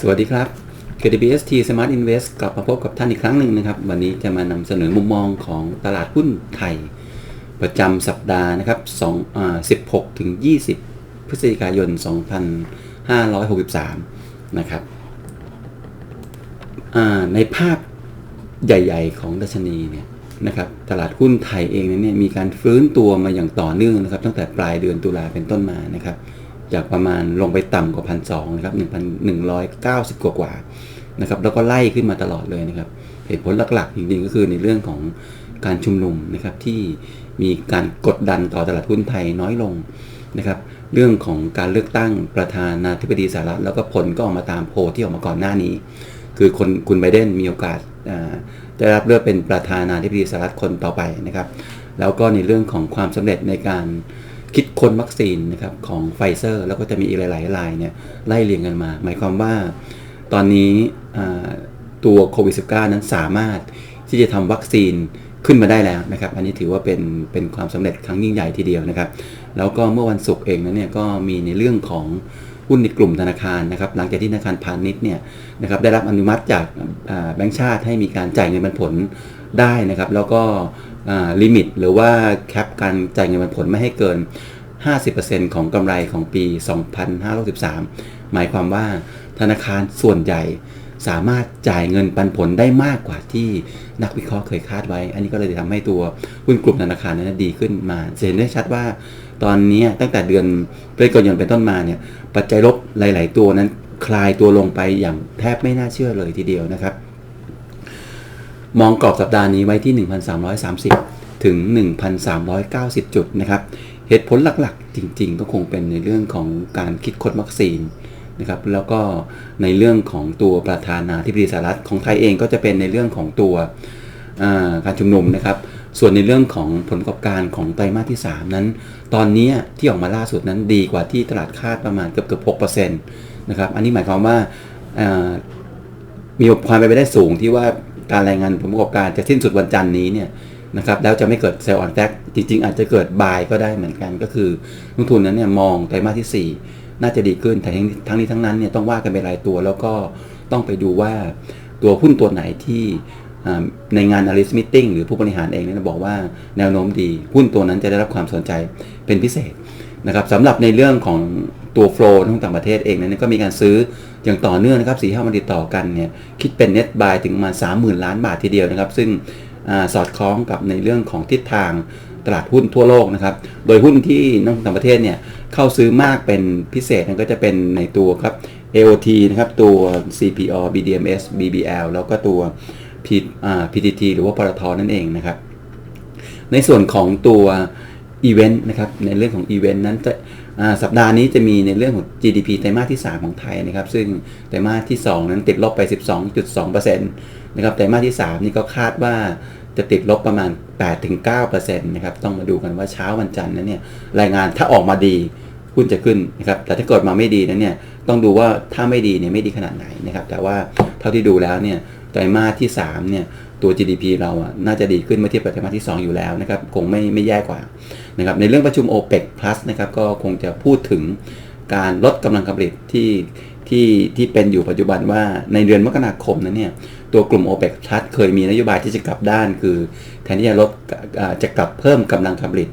สวัสดีครับ KDBST Smart Invest กลับมาพบกับท่านอีกครั้งหนึ่งนะครับ วันนี้จะมานำเสนอมุมมองของตลาดหุ้นไทย ประจำสัปดาห์นะครับ2อ่า16 ถึง 20 พฤศจิกายน 2563 นะครับอ่าในภาพใหญ่ๆ ของดัชนีเนี่ยนะครับตลาดหุ้นไทยเองเนี่ยมีการฟื้นตัวมาอย่างต่อเนื่องนะครับ ตั้งแต่ปลายเดือนตุลาเป็นต้นมานะครับ จากประมาณลงไปต่ำกว่าพันสองนะครับหนึ่งพันหนึ่งร้อยเก้าสิบกว่ากว่านะครับแล้วก็ไล่ขึ้นมาตลอดเลยนะครับเหตุผลหลักๆจริงๆก็คือในเรื่องของการชุมนุมนะครับที่มีการกดดันต่อตลาดหุ้นไทยน้อยลงนะครับเรื่องของการเลือกตั้งประธานาธิบดีสหรัฐแล้วก็ผลก็ออกมาตามโพลที่ออกมาก่อนหน้านี้ คือคนคุณไบเดนมีโอกาสได้รับเลือกเป็นประธานาธิบดีสหรัฐคนต่อไปนะครับ แล้วก็ในเรื่องของความสำเร็จในการ คิดค้นวัคซีนนะครับของไฟเซอร์ แล้วก็จะมีอีกหลายๆรายเนี่ยไล่เรียงกันมา หมายความว่าตอนนี้ตัวโควิด -19 นั้นสามารถที่จะทำวัคซีนขึ้นมาได้แล้วนะครับ อันนี้ถือว่าเป็นเป็นความสำเร็จครั้งยิ่งใหญ่ทีเดียวนะครับ แล้วก็เมื่อวันศุกร์เองนั้นเนี่ยก็มีในเรื่องของหุ้นในกลุ่มธนาคารนะครับ หลังจากที่ธนาคารพาณิชย์เนี่ยนะครับได้รับอนุมัติจากแบงก์ชาติให้มีการจ่ายเงินปันผลได้นะครับ แล้วก็ ลิมิตหรือว่าแคปการจ่ายเงินปันผลไม่ให้เกิน 50%ของกำไรของปี 2563 หมายความว่าธนาคารส่วนใหญ่สามารถจ่ายเงินปันผลได้มากกว่าที่นักวิเคราะห์เคยคาดไว้ อันนี้ก็เลยทำให้ตัวหุ้นกลุ่มธนาคารนั้นดีขึ้นมาเห็นได้ชัดว่า ตอนนี้ตั้งแต่เดือนพฤศจิกายนเป็นต้นมาเนี่ย ปัจจัยลบหลาย ๆ ตัวนั้นคลายตัวลงไปอย่างแทบไม่น่าเชื่อเลยทีเดียวนะครับ มองกรอบสัปดาห์นี้ไว้ที่ 1,330 ถึง 1,390 จุดนะครับ เหตุผลหลักๆ จริงๆ ก็คงเป็นในเรื่องของการคิดค้นวัคซีนนะครับ แล้วก็ในเรื่องของตัวประธานาธิบดีสหรัฐของไทยเองก็จะเป็นในเรื่องของตัวการชุมนุมนะครับ ส่วนในเรื่องของผลประกอบการของไตรมาสที่ 3 นั้น ตอนนี้ที่ออกมาล่าสุดนั้นดีกว่าที่ตลาดคาดประมาณเกือบเกือบ6%นะครับ อันนี้หมายความว่ามีความเป็นไปได้สูงที่ว่า การรายงานผลประกอบการจะสิ้นสุดวันจันทร์นี้เนี่ยนะครับแล้วจะไม่เกิดเซลล์ออนแทกจริง ๆ อาจจะเกิดบายก็ได้เหมือนกัน ก็คือลงทุนนั้นเนี่ยมองไตรมาสที่ 4 น่าจะดีขึ้นแต่ทั้งนี้ทั้งนั้นเนี่ยต้องว่ากันเป็นรายตัวแล้วก็ต้องไปดูว่าตัวหุ้นตัวไหนที่ในงาน analyst meeting หรือผู้บริหารเองเนี่ยบอกว่าแนวโน้มดี หุ้นตัวนั้นจะได้รับความสนใจเป็นพิเศษนะครับสำหรับในเรื่องของตัวโฟล์ทั้งต่างประเทศเองนั้นก็มีการซื้อ อย่างต่อเนื่องนะครับสี่ห้าวันติดต่อกันเนี่ยคิดเป็น net buy ถึงมาสามหมื่นล้านบาททีเดียวนะครับ ซึ่งอสอดคล้องกับในเรื่องของทิศทางตลาดหุ้นทั่วโลกนะครับ โดยหุ้นที่นักต่างประเทศเนี่ยเข้าซื้อมากเป็นพิเศษนั่นก็จะเป็นในตัวครับ AOT นะครับตัว CPO BDMs BBL แล้วก็ตัว P PTT หรือว่าปตทนั่นเองนะครับ ในส่วนของตัว อีเวนต์นะครับในเรื่องของอีเวนต์นั้นจะสัปดาห์นี้จะมีในเรื่องของ GDP ไตรมาสที่ 3 ของไทยนะครับ ซึ่งไตรมาสที่ 2 นั้นติดลบไป 12.2%นะครับไตรมาสที่ 3 นี่ก็คาดว่าจะติดลบประมาณ 8-9%นะครับต้องมาดูกันว่าเช้าวันจันทร์นั้นเนี่ยรายงานถ้าออกมาดีหุ้นจะขึ้นนะครับแต่ถ้าเกิดมาไม่ดีนั้นเนี่ยต้องดูว่าถ้าไม่ดีเนี่ยไม่ดีขนาดไหนนะครับแต่ว่าเท่าที่ดูแล้วเนี่ยไตรมาสที่3เนี่ย ตัว GDP เราอะน่าจะดีขึ้นเมื่อเทียบกับไตรมาสที่ 2 อยู่แล้วนะครับคงไม่ไม่แย่กว่านะครับในเรื่องประชุม OPEC Plus นะครับก็คงจะพูดถึงการลดกำลังการผลิตที่ที่ที่เป็นอยู่ปัจจุบันว่าในเดือนมกราคมนั้นเนี่ยตัวกลุ่ม OPEC Plus เคยมีนโยบายที่จะกลับด้าน คือแทนที่จะลดจะกลับเพิ่มกำลังการผลิต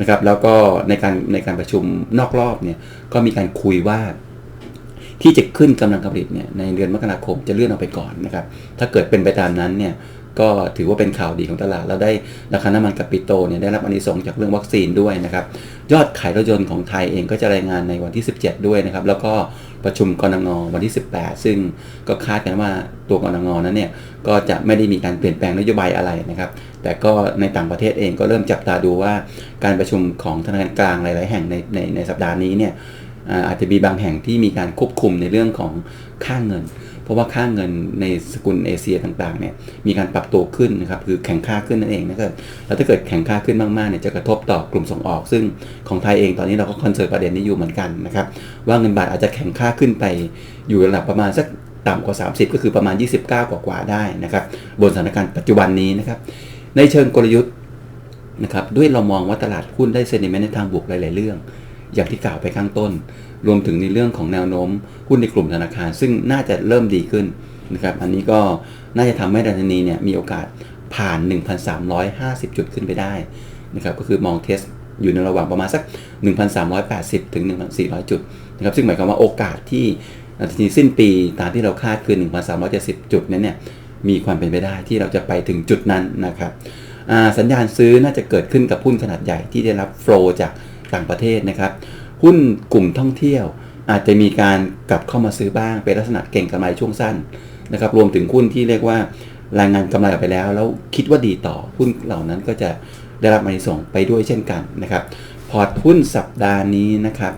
นะครับแล้วก็ในการในการประชุมนอกรอบเนี่ยก็มีการคุยว่า ที่จะขึ้นกำลังการผลิตเนี่ยในเดือนมกราคมจะเลื่อนออกไปก่อนนะครับถ้าเกิดเป็นไปตามนั้นเนี่ย ก็ถือว่าเป็นข่าวดีของตลาดแล้วได้ราคาน้ำมันกับปิโตเนี่ยได้รับอนิสงจากเรื่องวัคซีนด้วยนะครับ ยอดขายรถยนต์ของไทยเองก็จะรายงานในวันที่ 17 ด้วยนะครับ แล้วก็ประชุมกรงงวันที่ 18 ซึ่งก็คาดกันว่าตัวกรงงนั้นเนี่ยก็จะไม่ได้มีการเปลี่ยนแปลงนโยบายอะไรนะครับ แต่ก็ในต่างประเทศเองก็เริ่มจับตาดูว่าการประชุมของธนาคารกลางหลายๆแห่งในในในสัปดาห์นี้เนี่ยอาจจะมีบางแห่งที่มีการควบคุมในเรื่องของค่าเงิน เพราะว่าค่าเงินในสกุลเอเชียต่างๆเนี่ยมีการปรับตัวขึ้นนะครับคือแข่งค่าขึ้นนั่นเองนะครับแล้วถ้าเกิดแข่งค่าขึ้นมากๆเนี่ยจะกระทบต่อกลุ่มส่งออก ซึ่งของไทยเองตอนนี้เราก็คอนเซิร์ตประเด็นนี้อยู่เหมือนกันนะครับว่าเงินบาทอาจจะแข่งค่าขึ้นไปอยู่ระดับประมาณสักต่ำกว่า 30 ก็คือประมาณ 29 กว่าๆได้นะครับบนสถานการณ์ปัจจุบันนี้นะครับในเชิงกลยุทธ์นะครับด้วยเรามองว่าตลาดหุ้นได้เซนิเมนต์ในทางบวกหลาย ๆ เรื่อง อย่างที่กล่าวไปข้างต้น รวมถึงในเรื่องของแนวโน้มหุ้นในกลุ่มธนาคาร ซึ่งน่าจะเริ่มดีขึ้นนะครับ อันนี้ก็น่าจะทำให้ดัชนีเนี่ยมีโอกาสผ่าน 1,350 จุดขึ้นไปได้นะครับ ก็คือมองเทสอยู่ในระหว่างประมาณสัก 1,380 ถึง 1,400 จุดนะครับ ซึ่งหมายความว่าโอกาสที่ดัชนีสิ้นปีตามที่เราคาดคือ 1,370 จุดนั้นเนี่ยมีความเป็นไปได้ที่เราจะไปถึงจุดนั้นนะครับสัญญาณซื้อน่าจะเกิดขึ้นกับหุ้นขนาดใหญ่ที่ได้รับโฟลจากต่างประเทศนะครับ หุ้นกลุ่มท่องเที่ยว อาจจะมีการกลับเข้ามาซื้อบ้างเป็นลักษณะเก่งกำไรช่วงสั้นนะครับรวมถึงหุ้นที่เรียกว่ารายงานกำไรออกไปแล้ว แล้วคิดว่าดีต่อหุ้นเหล่านั้นก็จะได้รับมานส่งไปด้วยเช่นกันนะครับพอร์ตหุ้นสัปดาห์นี้นะครับ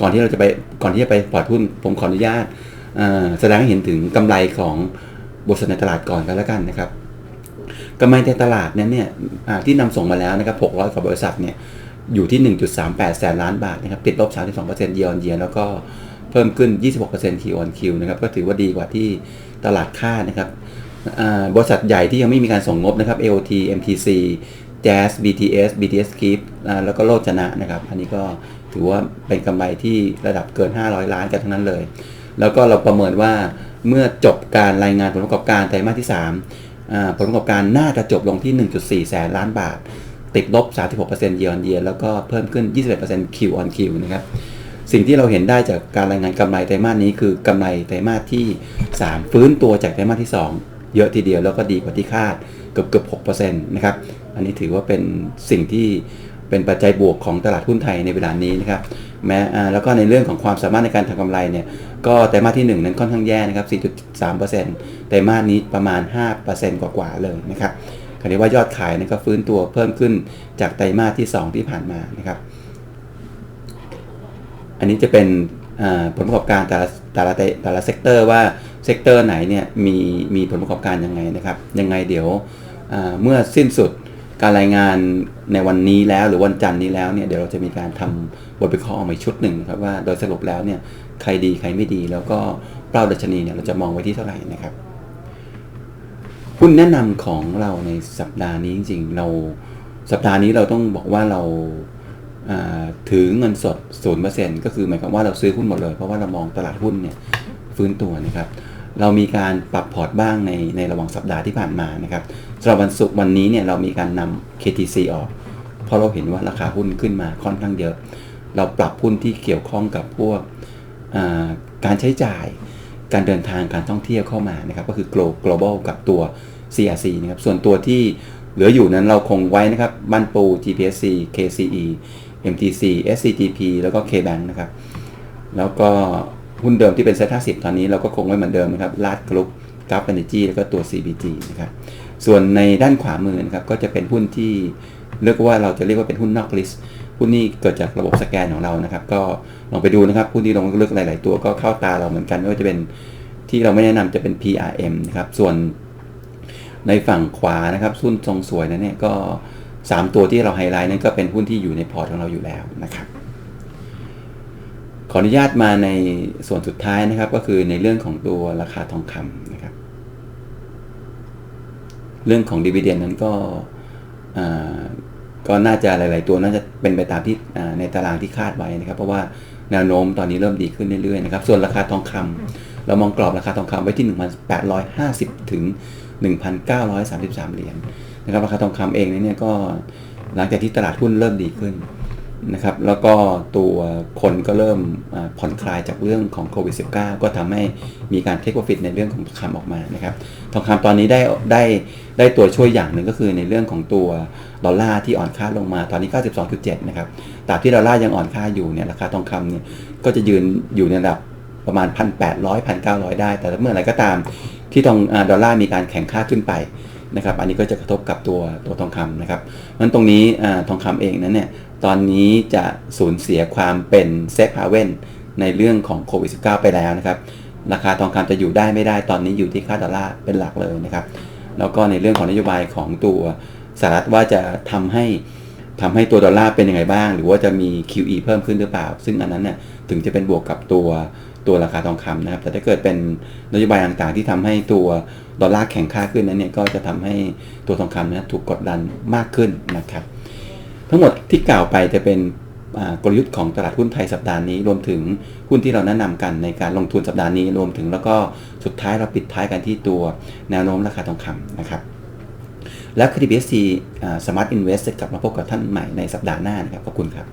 ก่อนที่เราจะไปก่อนที่จะไปพอร์ตหุ้นผมขออนุญาตแสดงให้เห็นถึงกำไรของบริษัทในตลาดก่อนกันแล้วกันนะครับกำไรในตลาดนั้นเนี่ยที่นำส่งมาแล้วนะครับ600กว่าบริษัทเนี่ย อยู่ที่ 1.38 แสนล้านบาทนะครับติดลบ 32%เยียร์ออนเยียร์แล้วก็เพิ่มขึ้น 26% Q on Q นะครับก็ถือว่าดีกว่าที่ตลาดคาดนะครับบริษัทใหญ่ที่ยังไม่มีการส่งงบนะครับ AOT MTC Jazz BTS BTS Keep แล้วก็โลจนะนะครับ อันนี้ก็ถือว่าเป็นกำไรที่ระดับเกิน 500 ล้านกันทั้งนั้นเลย แล้วก็เราประเมินว่าเมื่อจบการรายงานผลประกอบการไตรมาสที่ 3 ผลประกอบการน่าจะจบลงที่ 1.4 แสนล้านบาท ติดลบ 36% year on year แล้วก็เพิ่มขึ้น 21% Q on Q นะครับ สิ่งที่เราเห็นได้จากการรายงานกำไรไตรมาสนี้คือกำไรไตรมาสที่ 3 ฟื้นตัวจากไตรมาสที่ 2 เยอะทีเดียวแล้วก็ดีกว่าที่คาดเกือบเกือบ6%นะครับ อันนี้ถือว่าเป็นสิ่งที่เป็นปัจจัยบวกของตลาดหุ้นไทยในเวลานี้นะครับแม้แล้วก็ในเรื่องของความสามารถในการทำกำไรเนี่ยก็ไตรมาสที่ 1 นั้นค่อนข้างแย่นะครับ 4.3%ไตรมาสนี้ประมาณ 5%กว่าๆเลยนะครับ คราวนี้ว่ายอดขายนี่ก็ฟื้นตัวเพิ่มขึ้นจากไตรมาสที่ 2 ที่ผ่านมานะครับ อันนี้จะเป็นผลประกอบการแต่ละแต่ละแต่ละเซกเตอร์ว่าเซกเตอร์ไหนเนี่ยมีมีผลประกอบการยังไงนะครับ ยังไงเดี๋ยวเมื่อสิ้นสุดการรายงานในวันนี้แล้วหรือวันจันทร์นี้แล้วเนี่ยเดี๋ยวเราจะมีการทำบทวิเคราะห์ออกมาชุดหนึ่งครับว่าโดยสรุปแล้วเนี่ยใครดีใครไม่ดี แล้วก็เป้าดัชนีเนี่ยเราจะมองไว้ที่เท่าไหร่นะครับ หุ้นแนะนำของเราในสัปดาห์นี้จริงๆเราสัปดาห์นี้เราต้องบอกว่าเราถือเงินสด 0%ก็คือหมายความว่าเราซื้อหุ้นหมดเลย เพราะว่าเรามองตลาดหุ้นเนี่ยฟื้นตัวนะครับ เรามีการปรับพอร์ตบ้างในในระหว่างสัปดาห์ที่ผ่านมานะครับสำหรับวันศุกร์วันนี้เนี่ยเรามีการนำ KTC ออก เพราะเราเห็นว่าราคาหุ้นขึ้นมาค่อนข้างเยอะ เราปรับหุ้นที่เกี่ยวข้องกับพวกการใช้จ่าย การเดินทางการท่องเที่ยวเข้ามานะครับก็คือ global กับตัว CRC นะครับส่วนตัวที่เหลืออยู่นั้นเราคงไว้นะครับบ้านปู GPSC KCE MTC SCTP แล้วก็ KBank นะครับแล้วก็หุ้นเดิมที่เป็นเซ็ตห้าสิบตอนนี้เราก็คงไว้เหมือนเดิมนะครับลาดกรุ๊ปกราฟเอเนจีแล้วก็ตัว CBG นะครับส่วนในด้านขวามือนะครับก็จะเป็นหุ้นที่เรียกว่าเราจะเรียกว่าเป็นหุ้นนอกลิสต์ หุ้นนี้เกิดจากระบบสแกนของเรานะครับ ก็ลองไปดูนะครับหุ้นที่ลงเลือกหลาย ๆ ตัวก็เข้าตาเราเหมือนกันไม่ว่าจะเป็นที่เราไม่แนะนำจะเป็น PRM นะครับส่วนในฝั่งขวานะครับหุ้นทรงสวยนั้นเนี่ยก็ 3 ตัวที่เราไฮไลท์นั้นก็เป็นหุ้นที่อยู่ในพอร์ตของเราอยู่แล้วนะครับ ขออนุญาตมาในส่วนสุดท้ายนะครับ ก็คือในเรื่องของตัวราคาทองคำนะครับ เรื่องของดีเวเดียนนั้นก็ก็น่าจะหลาย ๆ ตัวน่าจะ เป็นไปตามที่ในตารางที่คาดไว้นะครับ เพราะว่าแนวโน้มตอนนี้เริ่มดีขึ้นเรื่อยๆนะครับ ส่วนราคาทองคำเรามองกรอบราคาทองคำไว้ที่ 1,850 ถึง 1,933 เหรียญนะครับ ราคาทองคำเองเนี่ยก็หลังจากที่ตลาดหุ้นเริ่มดีขึ้น นะครับ แล้วก็ตัวคนก็เริ่มผ่อนคลายจากเรื่องของโควิด -19 ก็ทำให้มีการเทคโปรฟิตในเรื่องของทองคำออกมานะครับ ทองคำตอนนี้ได้ได้ได้ตัวช่วยอย่างหนึ่งก็คือในเรื่องของตัวดอลลาร์ที่อ่อนค่าลงมาตอนนี้ 92.7 นะครับตราบที่ดอลลาร์ยังอ่อนค่าอยู่เนี่ยราคาทองคำเนี่ยก็จะยืนอยู่ในระดับประมาณ 1,800 1,900 ได้ แต่เมื่อไหร่ก็ตามที่ทองดอลลาร์มีการแข่งค่าขึ้นไป นะครับ อันนี้ก็จะกระทบกับตัวตัวทองคำนะครับนั้นตรงนี้ทองคำเองนั้นเนี่ย ตอนนี้จะสูญเสียความเป็นเซฟฮาเว่นในเรื่องของโควิด -19 ไปแล้วนะครับ ราคาทองคำจะอยู่ได้ไม่ได้ตอนนี้อยู่ที่ค่าดอลลาร์เป็นหลักเลยนะครับ แล้วก็ในเรื่องของนโยบายของตัวสหรัฐว่าจะทำให้ ทำให้ตัวดอลลาร์เป็นยังไงบ้าง หรือว่าจะมี QE เพิ่มขึ้นหรือเปล่า ซึ่งอันนั้นเนี่ยถึงจะเป็นบวกกับตัวตัวราคาทองคำนะครับ แต่ถ้าเกิดเป็นนโยบายต่างๆ ที่ทำให้ตัวดอลลาร์แข็งค่าขึ้นนั้นเนี่ยก็จะทำให้ตัวทองคำนะถูกกดดันมากขึ้นนะครับ ทั้งหมดที่กล่าวไปจะเป็นกลยุทธ์ของตลาดหุ้นไทยสัปดาห์นี้ รวมถึงหุ้นที่เราแนะนำกันในการลงทุนสัปดาห์นี้ รวมถึงแล้วก็สุดท้ายเราปิดท้ายกันที่ตัวแนวโน้มราคาทองคำนะครับ และ c r i b s t Smart Invest กลับมาพบกับท่านใหม่ในสัปดาห์หน้านะครับขอบคุณครับ